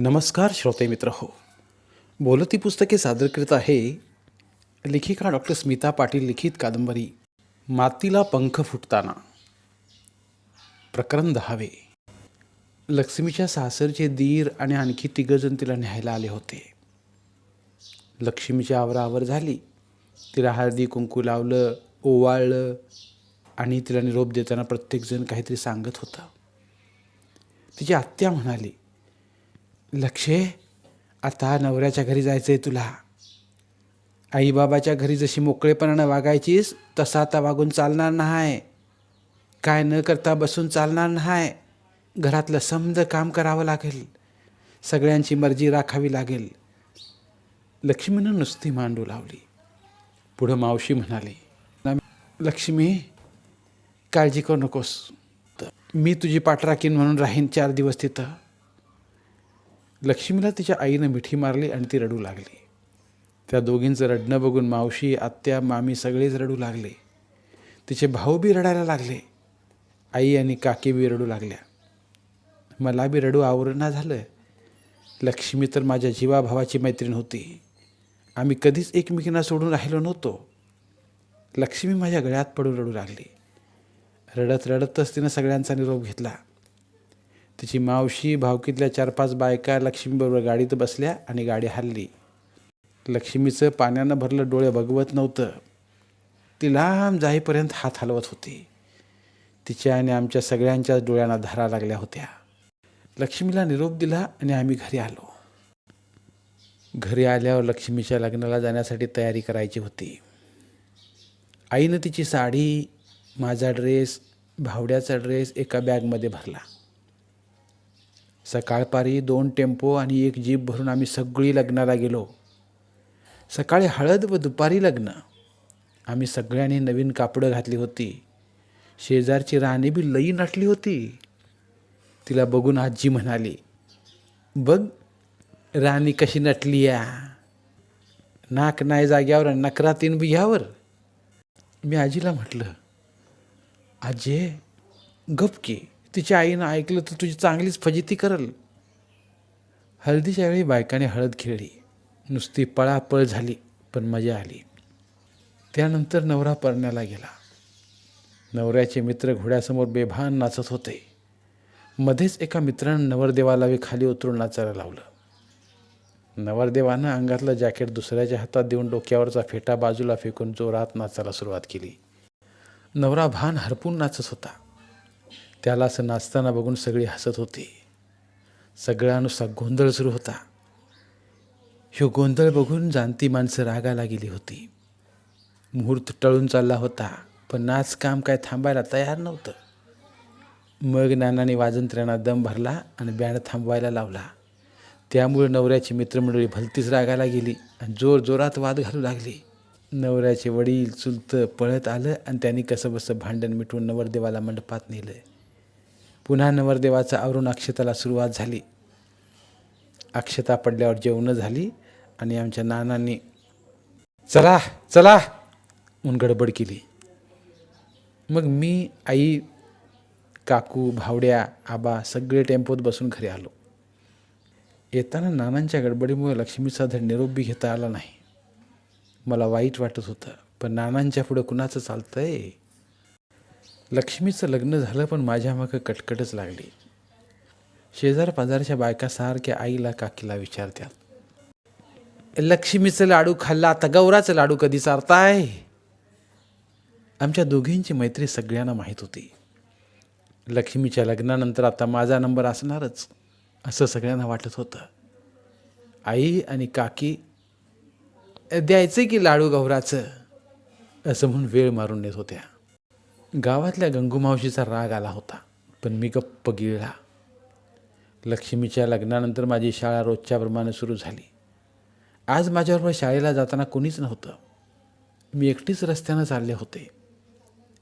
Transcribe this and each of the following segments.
नमस्कार श्रोते मित्र हो. बोलती पुस्तके सादर करीत आहे लेखिका डॉक्टर स्मिता पाटील लिखित कादंबरी मातीला पंख फुटताना. प्रकरण दहावे. लक्ष्मीच्या सासरचे दीर आणि आणखी तिघजण तिला न्यायला आले होते. लक्ष्मीच्या आवरावर झाली. तिला हळदी कुंकू लावलं ओवाळलं आणि तिला निरोप देताना प्रत्येकजण काहीतरी सांगत होता. तिची आत्या म्हणाली लक्षे आता नवऱ्याच्या घरी जायचं आहे तुला. आईबाबाच्या घरी जशी मोकळेपणानं वागायचीस तसा आता वागून चालणार नाही काय न करता बसून चालणार नाही घरातलं समज काम करावं लागेल. सगळ्यांची मर्जी राखावी लागेल. लक्ष्मीनं नुसती मांडू लावली. पुढं मावशी म्हणाली लक्ष्मी काळजी करू नकोस. मी तुझी पाठराखीन म्हणून राहीन चार दिवस तिथं. लक्ष्मीला तिच्या आईनं मिठी मारली आणि ती रडू लागली. त्या दोघींचं रडणं बघून मावशी आत्या मामी सगळेच रडू लागले. तिचे भाऊ बी रडायला लागले. आई आणि काकी बी रडू लागल्या. मला बी रडू आवरणा झालं लक्ष्मी तर माझ्या जीवाभावाची मैत्रीण होती. आम्ही कधीच एकमेकींना सोडून राहिलो नव्हतो. लक्ष्मी माझ्या गळ्यात पडून रडू लागली. रडत रडतच तिनं सगळ्यांचा निरोप घेतला. तिची मावशी भावकीतल्या चार पाच बायका लक्ष्मीबरोबर गाडीत बसल्या आणि गाडी हल्ली. लक्ष्मीचं पाण्यानं भरलं डोळे बघवत नव्हतं. ती लांब जाईपर्यंत हात हलवत होती. तिच्या आणि आमच्या सगळ्यांच्याच डोळ्यांना धारा लागल्या होत्या. लक्ष्मीला निरोप दिला आणि आम्ही घरी आलो. घरी आल्यावर लक्ष्मीच्या लग्नाला जाण्यासाठी तयारी करायची होती. आईनं तिची साडी माझा ड्रेस भावड्याचा ड्रेस एका बॅगमध्ये भरला. सकाळपारी दोन टेम्पो आणि एक जीप भरून आम्ही सगळी लग्नाला गेलो. सकाळी हळद व दुपारी लग्न. आम्ही सगळ्यांनी नवीन कापडं घातली होती. शेजारची राणी बी लई नटली होती. तिला बघून आजी म्हणाली बघ राणी कशी नटली या. नाक नाही जाग्यावर आणि नकरा तीन बी यावर मी आजीला म्हटलं आजे गप की. तिच्या आईनं ऐकलं तर तुझी चांगलीच फजिती करल. हळदीच्या वेळी बायकाने हळद खेळली. नुसती पळापळ झाली पण मजा आली. त्यानंतर नवरा परण्याला गेला. नवऱ्याचे मित्र घोड्यासमोर बेभान नाचत होते. मध्येच एका मित्रानं नवरदेवाला खाली उतरून नाचायला लावलं. नवरदेवानं अंगातलं जॅकेट दुसऱ्याच्या हातात देऊन डोक्यावरचा फेटा बाजूला फेकून जोरात नाचायला सुरुवात केली. नवरा भान हरपून नाचत होता. त्याला असं नाचताना बघून सगळी हसत होती. सगळ्यानुसार गोंधळ सुरू होता. ह्यो गोंधळ बघून जाणती माणसं रागाला गेली होती. मुहूर्त टळून चालला होता पण नाच काम काय थांबायला तयार नव्हतं. मग नानाने वाजंत्र्यांना दम भरला आणि बँड थांबवायला लावला. त्यामुळे नवऱ्याची मित्रमंडळी भलतीच रागाला गेली आणि जोर जोरात वाद घालू लागली. नवऱ्याचे वडील चुलतं पळत आलं आणि त्यांनी कसं बसं भांडण मिटवून नवरदेवाला मंडपात नेलं. पुन्हा नवरदेवाचा आवरून अक्षताला सुरुवात झाली. अक्षता पडल्यावर जेवणं झाली आणि आमच्या नानांनी चला चला म्हणून गडबड केली. मग मी आई काकू भावड्या आबा सगळे टेम्पोत बसून घरी आलो. येताना नानांच्या गडबडीमुळे लक्ष्मीचा धड निरोपी घेता आला नाही. मला वाईट वाटत होतं पण नानांच्या पुढं कुणाचं चालतंय? लक्ष्मीचं लग्न झालं पण माझ्या मागं कटकटच लागली. शेजार पाजारच्या बायका सारख्या आईला काकीला विचारत्यात लक्ष्मीचं लाडू खाल्ला आता गौराचं लाडू कधी चारताय? आमच्या दोघींची मैत्री सगळ्यांना माहीत होती. लक्ष्मीच्या लग्नानंतर आता माझा नंबर असणारच असं सगळ्यांना वाटत होतं. आई आणि काकी द्यायचं की लाडू गौराचं? असं म्हणून वेळ मारून नेत होत्या. गावातल्या गंगूमावशीचा राग आला होता पण मी गप्प गिळला. लक्ष्मीच्या लग्नानंतर माझी शाळा रोजच्याप्रमाणे सुरू झाली. आज माझ्याबरोबर शाळेला जाताना कोणीच नव्हतं. मी एकटीच रस्त्यानं चालले होते.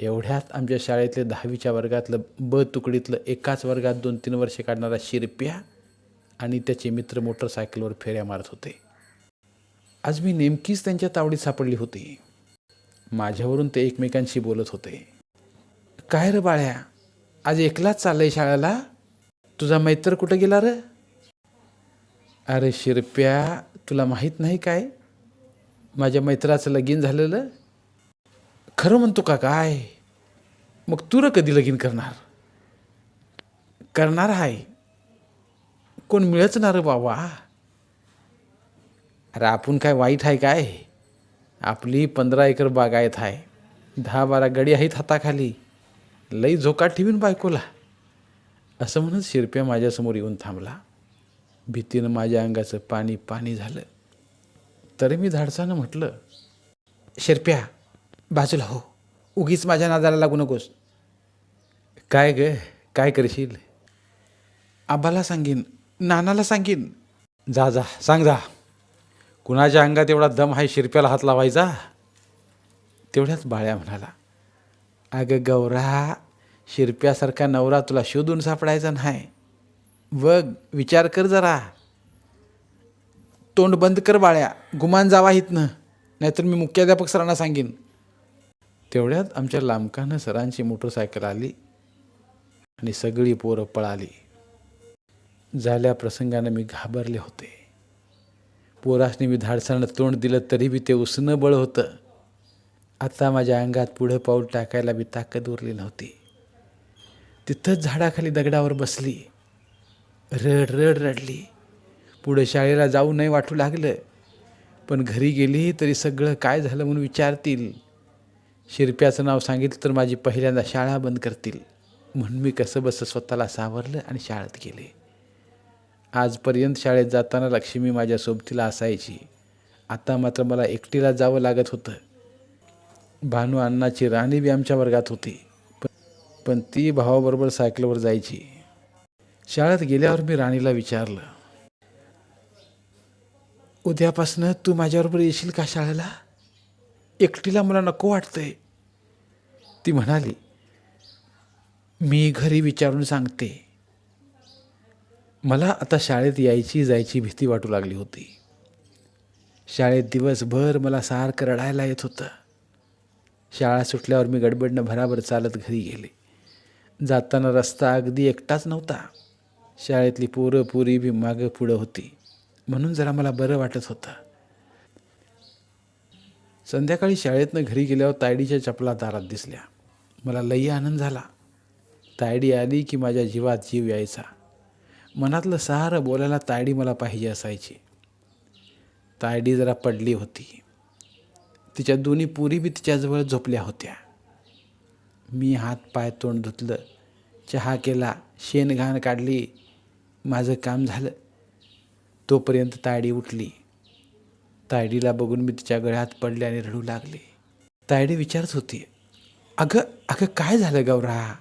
एवढ्यात आमच्या शाळेतले दहावीच्या वर्गातलं ब तुकडीतलं एकाच वर्गात दोन तीन वर्षे काढणारा शिरप्या आणि त्याचे मित्र मोटरसायकलवर फेऱ्या मारत होते. आज मी नेमकीच त्यांच्या तावडीत सापडली होती. माझ्यावरून ते एकमेकांशी बोलत होते. काय रे बाळ्या? आज एकलाच चाललंय शाळेला? तुझा मैत्र कुठं गेला रे? अरे शिरप्या तुला माहीत नाही काय? माझ्या मैत्राचं लगीन झालेलं? खरं म्हणतो का काय? मग तू र कधी लगीन करणार? करणार आहे कोण मिळच ना रे बाबा? अरे आपण काय वाईट आहे काय? आपली पंधरा एकर बागायत आहे दहा बारा गडी आहेत हाताखाली. लई झोका ठेवीन बायकोला. असं म्हणत शिरप्या माझ्यासमोर येऊन थांबला. भीतीनं माझ्या अंगाचं पाणी पाणी झालं. तरी मी धाडसानं म्हटलं शिरप्या बाजूला हो. उगीच माझ्या नादाला लागू नकोस. काय ग? काय करशील? आबाला सांगीन. नानाला सांगीन. जा जा. सांग जा. कुणाच्या अंगात एवढा दम आहे शिरप्याला हात लावायचा? तेवढ्याच बाळ्या म्हणाला अगं गौरा शिरप्यासारखा नवरा तुला शोधून सापडायचा नाही. बघ विचार कर जरा. तोंड बंद कर बाळ्या गुमान जावा इथनं. नाहीतर मी मुख्याध्यापक सरांना सांगेन. तेवढ्यात आमच्या लांबकानं सरांची मोटरसायकल आली आणि सगळी पोरं पळाली. झाल्या प्रसंगानं मी घाबरले होते. पोरासने मी धाडसानं तोंड दिलं तरी बी ते उसणं बळ होतं. आता माझ्या अंगात पुढं पाऊल टाकायला बी ताकद उरली नव्हती तिथंच झाडाखाली दगडावर बसली. रड रड रडली. पुढं शाळेला जाऊ नाही वाटू लागलं. पण घरी गेली तरी सगळं काय झालं म्हणून विचारतील. शिरप्याचं नाव सांगितलं तर माझी पहिल्यांदा शाळा बंद करतील. म्हणून मी कसं बसं स्वतःला सावरलं आणि शाळेत गेले. आजपर्यंत शाळेत जाताना लक्ष्मी माझ्या सोबतीला असायची. आता मात्र मला एकटीला जावं लागत होतं. भानू अण्णाची राणी बी आमच्या वर्गात होती. पण ती भावाबरोबर सायकलवर जायची. शाळेत गेल्यावर मी राणीला विचारलं उद्यापासनं तू माझ्याबरोबर येशील का शाळेला? एकटीला मला नको वाटतंय. ती म्हणाली मी घरी विचारून सांगते. मला आता शाळेत यायची जायची भीती वाटू लागली होती. शाळेत दिवसभर मला सारखं रडायला येत होतं. शाळा सुटल्यावर मी गडबडनं भराभर चालत घरी गेले. जाताना रस्ता अगदी एकटाच नव्हता. शाळेतली पोरं पुरी बी मागं पुढं होती. म्हणून जरा मला बरं वाटत होतं. संध्याकाळी शाळेतनं घरी गेल्यावर तायडीच्या चपला दारात दिसल्या. मला लई आनंद झाला. तायडी आली की माझ्या जीवात जीव यायचा. मनातलं सारं बोलायला तायडी मला पाहिजे असायची. तायडी जरा पडली होती. तिच्या दोन्ही पुरी बी तिच्याजवळ झोपल्या होत्या. मी हात पाय तोंड धुतलं चहा केला शेणघाण काढली माझं काम झालं. तोपर्यंत तायडी उठली. तायडीला बघून मी तिच्या गळ्यात पडले आणि रडू लागले. तायडी विचारत होती अगं अगं काय झालं गौरा?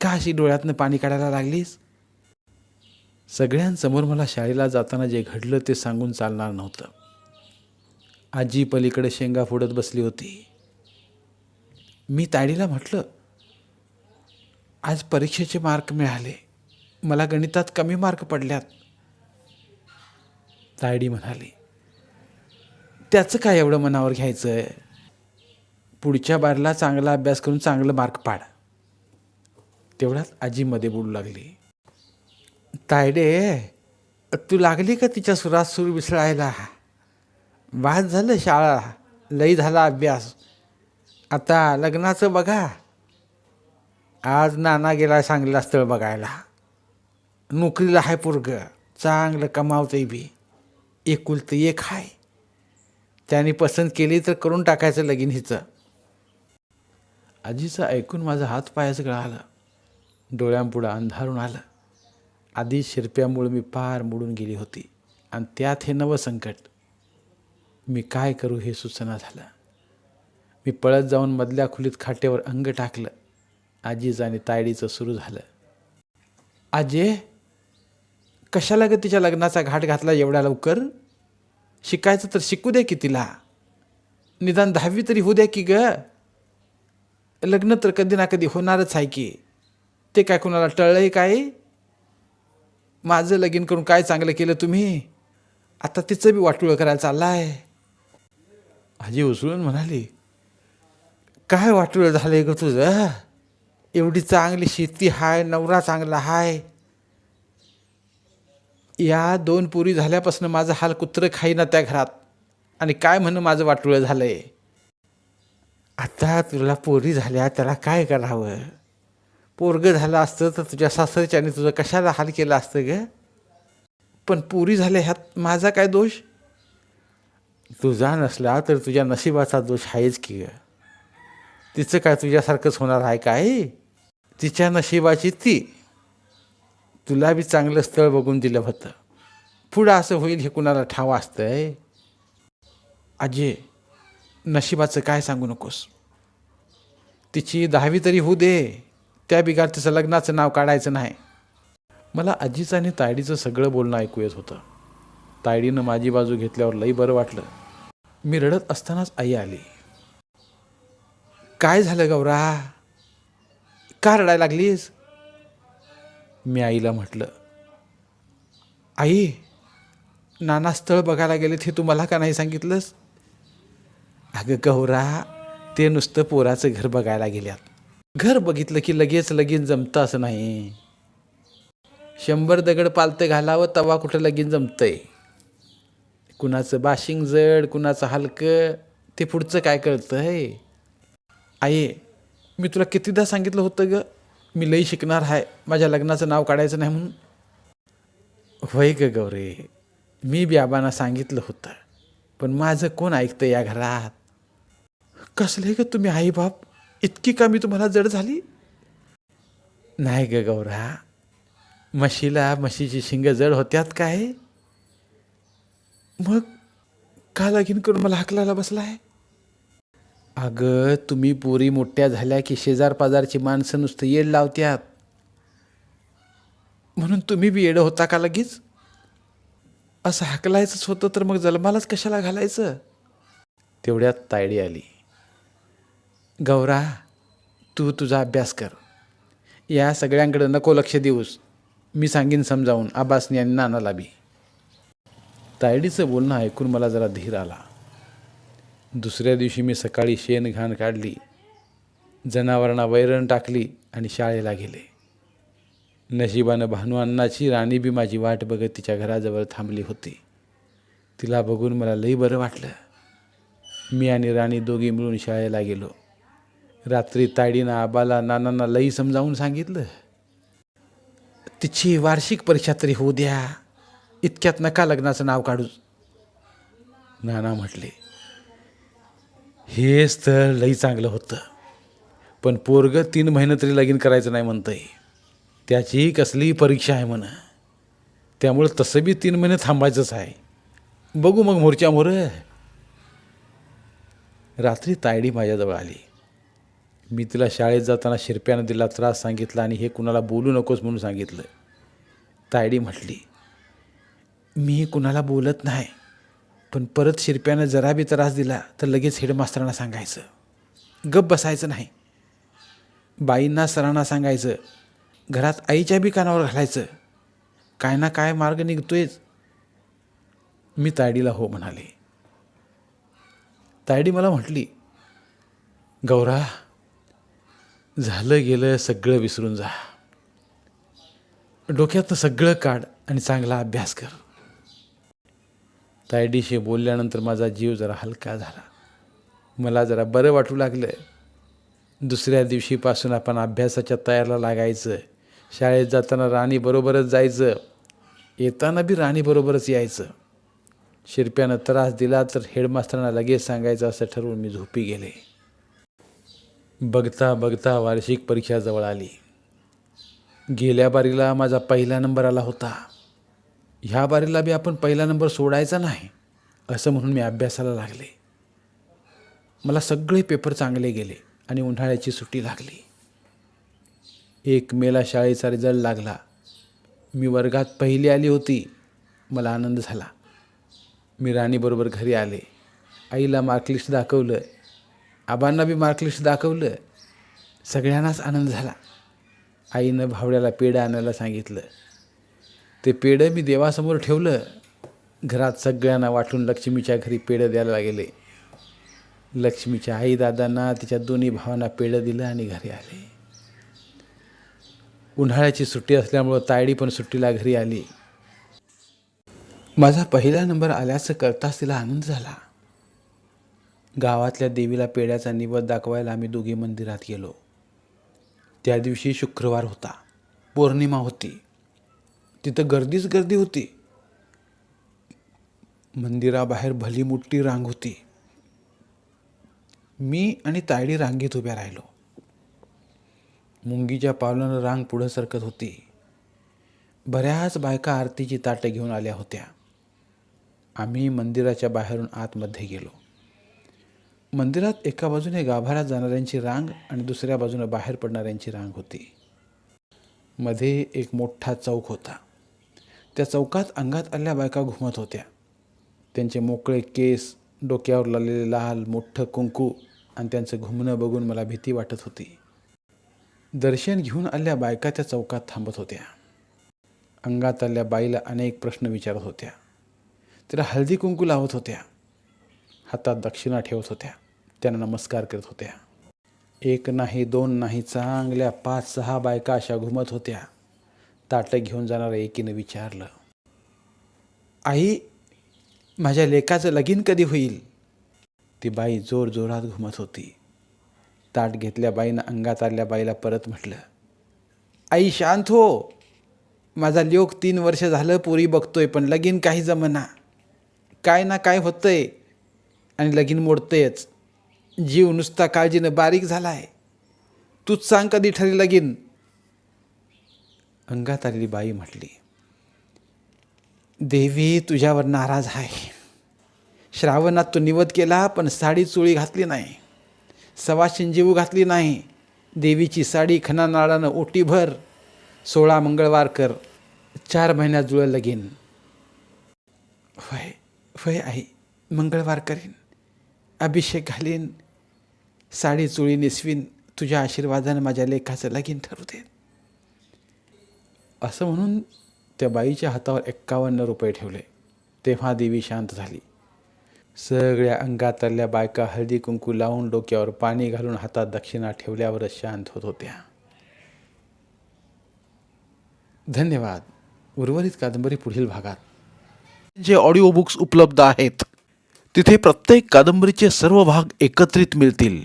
का अशी डोळ्यातनं पाणी काढायला लागलीस? सगळ्यांसमोर मला शाळेला जाताना जे घडलं ते सांगून चालणार नव्हतं. आजी पलीकडे शेंगा फोडत बसली होती. मी तायडीला म्हटलं आज परीक्षेचे मार्क मिळाले. मला गणितात कमी मार्क पडल्यात. तायडी म्हणाली त्याचं काय एवढं मनावर घ्यायचं आहे पुढच्या बारला चांगला अभ्यास करून चांगलं मार्क पाड. तेवढ्यात आजीमध्ये बोलू लागली तायडे तू लागली का तिच्या सुरात सूर विसळायला बाद झालं शाळा. लई झाला अभ्यास. आता लग्नाचं बघा. आज नाना गेला सांगला स्थळ बघायला. नोकरीला आहे पोरग. चांगलं कमावतंय बी. एकुलतं एक आहे त्याने पसंत केली तर करून टाकायचं लगीन हिचं. आजीचं ऐकून माझा हात पायाचं गळालं डोळ्यांपुढं अंधारून आलं. आधी शिरप्यामुळे मी पार मोडून गेली होती. आणि त्यात हे नवं संकट. मी काय करू हे सुचना झालं. मी पळत जाऊन मधल्या खोलीत खाटेवर अंग टाकलं. आजीज आणि तायडीचं सुरू झालं. आजे कशाला ग तिच्या लग्नाचा घाट घातला एवढ्या लवकर? शिकायचं तर शिकू दे की तिला. निदान दहावी तरी होऊ द्या की ग. लग्न तर कधी ना कधी होणारच आहे की. ते काय कोणाला टळलंय काय? माझं लगीन करून काय चांगलं केलं तुम्ही? आता तिचं बी वाटोळं करायला चाललाय. आजी उसळून म्हणाली काय वाटोळं झालंय ग तुझं? एवढी चांगली शेती हाय नवरा चांगला हाय. या दोन पुरी झाल्यापासून माझं हाल कुत्रं खाईना त्या घरात. आणि काय म्हणून माझं वाटुळं झालंय? आता तुला पोरी झाल्या त्याला काय करावं? पोरगं झालं असतं तर तुझ्या सासरच्याने तुझं कशाला हाल केलं असतं ग? पण पुरी झाल्या ह्यात माझा काय दोष? तुझा नसला तर तुझ्या नशिबाचा दोष आहेच की ग. तिचं काय तुझ्यासारखंच होणार आहे काय तिच्या नशिबाची ती. तुला बी चांगलं स्थळ बघून दिलं होतं. पुढं असं होईल हे कुणाला ठाव असतंय? आजी नशिबाचं काय सांगू नकोस. तिची दहावी तरी होऊ दे. त्या बिगार तिचं लग्नाचं नाव काढायचं नाही. मला आजीचं आणि तायडीचं सगळं बोलणं ऐकू येत होतं. तायडीनं माझी बाजू घेतल्यावर लई बरं वाटलं. मी रडत असतानाच आई आली. काय झालं गौरा? का रडायला लागलीस? मी आईला म्हटलं आई नाना स्थळ बघायला गेलेत हे तू मला का नाही सांगितलंस? अगं गौरा ते नुसतं पोराचं घर बघायला गेल्यात. घर बघितलं की लगेच लगीन जमतं असं नाही. शंभर दगड पालतं घालावं तवा कुठं लगीन जमतंय. कुणाचं बाशिंग जड कुणाचं हलकं ते पुढचं काय कळतं आहे आई मी तुला कितीदा सांगितलं होतं ग मी लई शिकणार आहे माझ्या लग्नाचं नाव काढायचं नाही म्हणून. होय ग गौरे मी बी आबांना सांगितलं होतं पण माझं कोण ऐकतं या घरात? कसले ग तुम्ही आई बाप इतकी का मी तुम्हाला जड झाली? नाही ग गौरा म्हशीला म्हशीची शिंग जड होत्यात काय? मग का लगीन करून मला हाकलायला बसलाय अगं तुम्ही पोरी मोठ्या झाल्या की शेजार पाजारची माणसं नुसतं येड लावत्यात. म्हणून तुम्ही बी येडं होता का लगेच? असं हाकलायचंच होतं तर मग जन्मालाच कशाला घालायचं? तेवढ्यात तायडी आली. गौरा तू तुझा अभ्यास कर. या सगळ्यांकडं नको लक्ष देऊस. मी सांगीन समजावून आबासनी आणि नानाला बी. तायडीचं बोलणं ऐकून मला जरा धीर आला. दुसऱ्या दिवशी मी सकाळी शेण घाण काढली जनावरांना वैरण टाकली आणि शाळेला गेले. नशिबानं भानू अण्णाची राणी बी माझी वाट बघत तिच्या घराजवळ थांबली होती. तिला बघून मला लई बरं वाटलं. मी आणि राणी दोघी मिळून शाळेला गेलो. रात्री ताडीनं आबाला नानांना लई समजावून सांगितलं तिची वार्षिक परीक्षा तरी होऊ द्या. इतक्यात नका लग्नाचं नाव काढूच नाना म्हटले हेच तर लई चांगलं होतं. पण पोरगं तीन महिने तरी लगीन करायचं नाही म्हणतंय. त्याची कसलीही परीक्षा आहे म्हणा. त्यामुळं तसं बी तीन महिने थांबायचंच आहे. बघू मग मोर्च्या मोर. रात्री तायडी माझ्याजवळ आली. मी तिला शाळेत जाताना शिरप्यानं दिला त्रास सांगितला आणि हे कुणाला बोलू नकोस म्हणून सांगितलं. तायडी म्हटली मी कुणाला बोलत नाही पण परत शिरप्यानं जरा बी त्रास दिला तर लगेच हेडमास्तरांना सांगायचं. गप बसायचं नाही. बाईंना सरांना सांगायचं घरात आईच्या बी कानावर घालायचं. काय ना काय मार्ग निघतोयच. मी तायडीला हो म्हणाले. तायडी मला म्हटली गौरा झालं गेलं सगळं विसरून जा. डोक्यातनं सगळं काढ आणि चांगला अभ्यास कर. तायडीशी बोलल्यानंतर माझा जीव जरा हलका झाला. मला जरा बरं वाटू लागलं. दुसऱ्या दिवशीपासून आपण अभ्यासाच्या तयारीला लागायचं. शाळेत जाताना राणीबरोबरच जायचं. येताना बी राणीबरोबरच यायचं. शिरप्यानं त्रास दिला तर हेडमास्तरांना लगेच सांगायचं असं ठरवून मी झोपी गेले. बघता बघता वार्षिक परीक्षा जवळ आली. गेल्या बारीला माझा पहिला नंबर आला होता. ह्या बारीला बी आपण पहिला नंबर सोडायचा नाही असं म्हणून मी अभ्यासाला लागले. मला सगळे पेपर चांगले गेले आणि उन्हाळ्याची सुट्टी लागली. एक मेला शाळेचा रिझल्ट लागला. मी वर्गात पहिली आली होती. मला आनंद झाला. मी राणीबरोबर घरी आले. आईला मार्कलिस्ट दाखवलं. आबांना बी मार्कलिस्ट दाखवलं. सगळ्यांनाच आनंद झाला. आईनं भावड्याला पेढा आणायला सांगितलं. ते पेढं मी देवासमोर ठेवलं. घरात सगळ्यांना वाटून लक्ष्मीच्या घरी पेढं द्यायला गेले लक्ष्मीच्या आई दादांना तिच्या दोन्ही भावांना पेढं दिलं आणि घरी आले. उन्हाळ्याची सुट्टी असल्यामुळं तायडी पण सुट्टीला घरी आली. माझा पहिला नंबर आल्याचं करताच तिला आनंद झाला. गावातल्या देवीला पेढ्याचा निवद दाखवायला आम्ही दोघे मंदिरात गेलो. त्या दिवशी शुक्रवार होता. पौर्णिमा होती. तिथं गर्दीच गर्दी होती. मंदिराबाहेर भली मोठी रांग होती. मी आणि तायडी रांगेत उभ्या राहिलो. मुंगीच्या पावलानं रांग पुढं सरकत होती. बऱ्याच बायका आरतीची ताटं घेऊन आल्या होत्या. आम्ही मंदिराच्या बाहेरून आतमध्ये गेलो. मंदिरात एका बाजूने गाभाऱ्यात जाणाऱ्यांची रांग आणि दुसऱ्या बाजूने बाहेर पडणाऱ्यांची रांग होती. मध्ये एक मोठा चौक होता. त्या चौकात अंगात आल्या बायका घुमत होत्या. त्यांचे मोकळे केस डोक्यावर लावलेले लाल मोठं कुंकू आणि त्यांचं घुमणं बघून मला भीती वाटत होती. दर्शन घेऊन आल्या बायका त्या चौकात थांबत होत्या. अंगात आल्या बाईला अनेक प्रश्न विचारत होत्या. तिला हळदी कुंकू लावत होत्या. हातात दक्षिणा ठेवत होत्या. त्यांना नमस्कार करत होत्या. एक नाही दोन नाही चांगल्या पाच सहा बायका अशा घुमत होत्या. ताटं घेऊन जाणाऱ्या एकीनं विचारलं आई माझ्या लेकाचं लगीन कधी होईल? ती बाई जोर जोरात घुमत होती. ताट घेतल्या बाईनं अंगात आल्या बाईला परत म्हटलं आई शांत हो. माझा लोक तीन वर्ष झालं पोरी बघतोय पण लगीन काही जमना. काय ना काय होतंय आणि लगीन मोडतंयच. जीव नुसता काळजीनं बारीक झालाय. तूच सांग कधी ठरी लगीन? अंगात आलेली बाई म्हटली देवी तुझ्यावर नाराज आहे. श्रावणात तू निवद केला पण साडी चोळी घातली नाही. सवाशीन जीव घातली नाही. देवीची साडी खना नाळानं ओटीभर सोळा मंगळवार कर चार महिन्यात जुळं लगीन. वय वय आई मंगळवार करीन अभिषेक घालीन. साडी चोळी नेसवीन. तुझ्या आशीर्वादानं माझ्या लेखाचं लगीन ठरू दे असं म्हणून त्या बाईच्या हातावर एक्कावन्न रुपये ठेवले. तेव्हा देवी शांत झाली. सगळ्या अंगातल्या बायका हळदी कुंकू लावून डोक्यावर पाणी घालून हातात दक्षिणा ठेवल्यावरच शांत होत होत्या. धन्यवाद. उर्वरित कादंबरी पुढील भागात. जे ऑडिओ बुक्स उपलब्ध आहेत तिथे प्रत्येक कादंबरीचे सर्व भाग एकत्रित मिळतील.